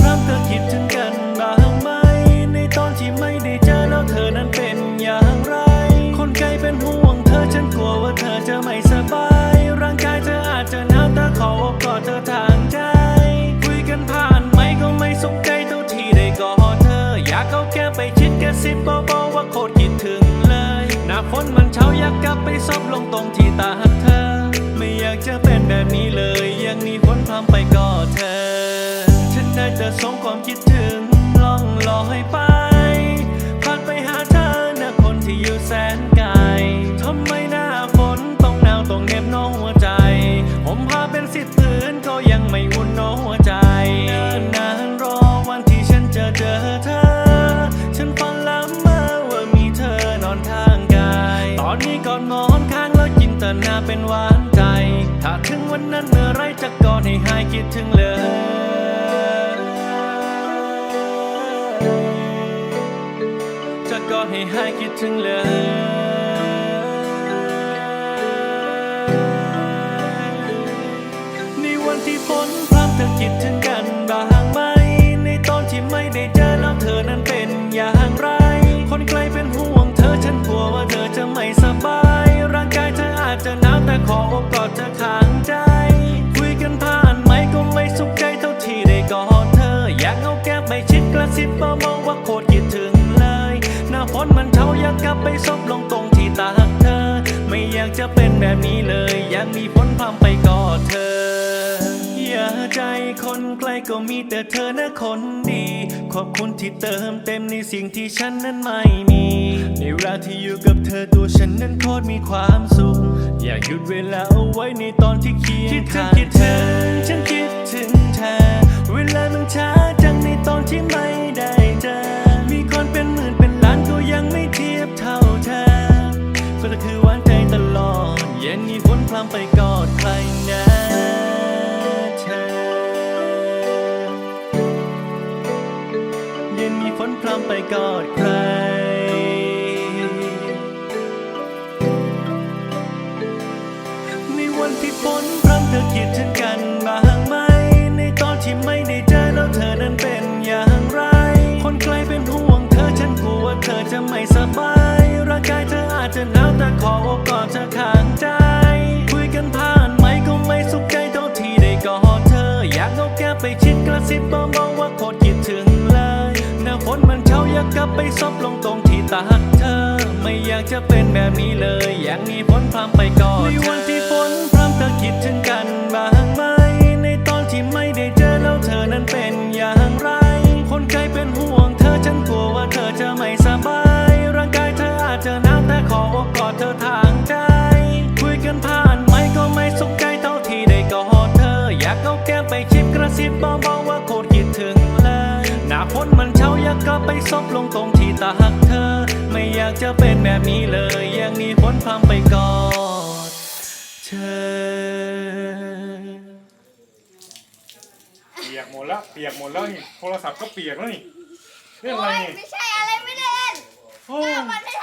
พร้ำเธอคิดถึงกันบ้างไหม ในตอนที่ไม่ได้เจอแล้วเธอนั้นเป็นอย่างไร คนไกลเป็นห่วงเธอฉันกลัวว่าเธอจะไม่สบาย ร่างกายเธออาจจะหนาวแต่ขออบกอดเธอทางใจ คุยกันผ่านไม่ก็ไม่สุขใจเท่าที่ได้กอดเธอ อยากเขาแก้ไปชิดกระซิบเบาๆว่าโคตรคิดถึงเลย หน้าฝนมันเช้าอยากกลับไปซบลงตรงที่ตาเธอ ไม่อยากจะเป็นแบบนี้เลย ยังมีคนพรำไปกอดเธอ ฉันได้แต่ส่งความคิดถึงล่องลอยไปผ่านไปหาเธอนะคนที่อยู่แสนไกลทำไมหน้าฝนต้องหนาวต้องเหน็บน้องหัวใจ ผมพาเป็นสิทธิ์พื้นก็ยังไม่อุ่นน้องหัวใจเนิ่นนานรอวันที่ฉันจะเจอเธอ ฉันฝันละเมอว่ามีเธอนอนข้างกาย ตอนนี้ก่อนนอนข้างแล้วจินตนาเป็นหวานใจ ถ้าถึงวันนั้นเมื่อไรจะกอดให้หายคิดถึงเลย ให้หายคิดถึงเลยในวันที่ฝนพรำเธอคิดถึง อยากกลับไปซบลงตรงที่ตาเธอ ไม่อยากจะเป็นแบบนี้เลย อยากมีฝนพรำไปกอดเธอ อย่าใจคนไกลก็มีแต่เธอนะคนดี ขอบคุณที่เติมเต็มในสิ่งที่ฉันนั้นไม่มี ในเวลาที่อยู่กับเธอตัวฉันนั้นโคตรมีความสุข อยากหยุดเวลาเอาไว้ในตอนที่เคียงข้างคิดถึ ไปกอดใคร ในวันที่ฝนพรำเธอคิดถึงกันบ้างไหม ในตอนที่ไม่ได้เจอแล้วเธอนั้นเป็นอย่างไร คนไกลเป็นห่วงเธอฉันกลัวเธอจะไม่สบาย ร่างกายเธออาจจะหนาวแต่ขอโอบกอดเธอข้างใจ คุยกันผ่านไหมก็ไม่สุขใจเท่าที่ได้กอดเธอ อยากเอาแก้ไปชิดกระซิบเบาๆว่าโคตรคิดถึงเลยหน้าฝนมัน อยากกลับไปซบลงตรงที่ตาเธอ ไม่อยากจะเป็นแบบนี้เลย อยากมีฝนพรำไปกอดในวันที่ฝนพรำเธอคิดถึงกันบ้างไหม ในตอนที่ไม่ได้เจอแล้วเธอนั้นเป็นอย่างไร คนไกลเป็นห่วงเธอฉันกลัวว่าเธอจะไม่สบาย ร่างกายเธออาจจะหนาวแต่ขอโอกอดเธอทางใจ คุยกันผ่านไหมก็ไม่สุขใจเท่าที่ได้กอดเธอ อยากเอาแก้มไปชิดกระซิบเบาๆ กกลับไปซบลงตรงที่ตาเธอ ไม่อยากจะเป็นแบบนี้เลย อยากมีฝนพรำไปกอดเธอ เปียกหมดแล้วเปียกหมดแล้วนี่โทรศัพท์ก็เปียกแล้วนี่เรื่องอะไรโอ้ยนี่ไม่ใช่อะไรไม่ได้เล่นโอ้หน้ามันให้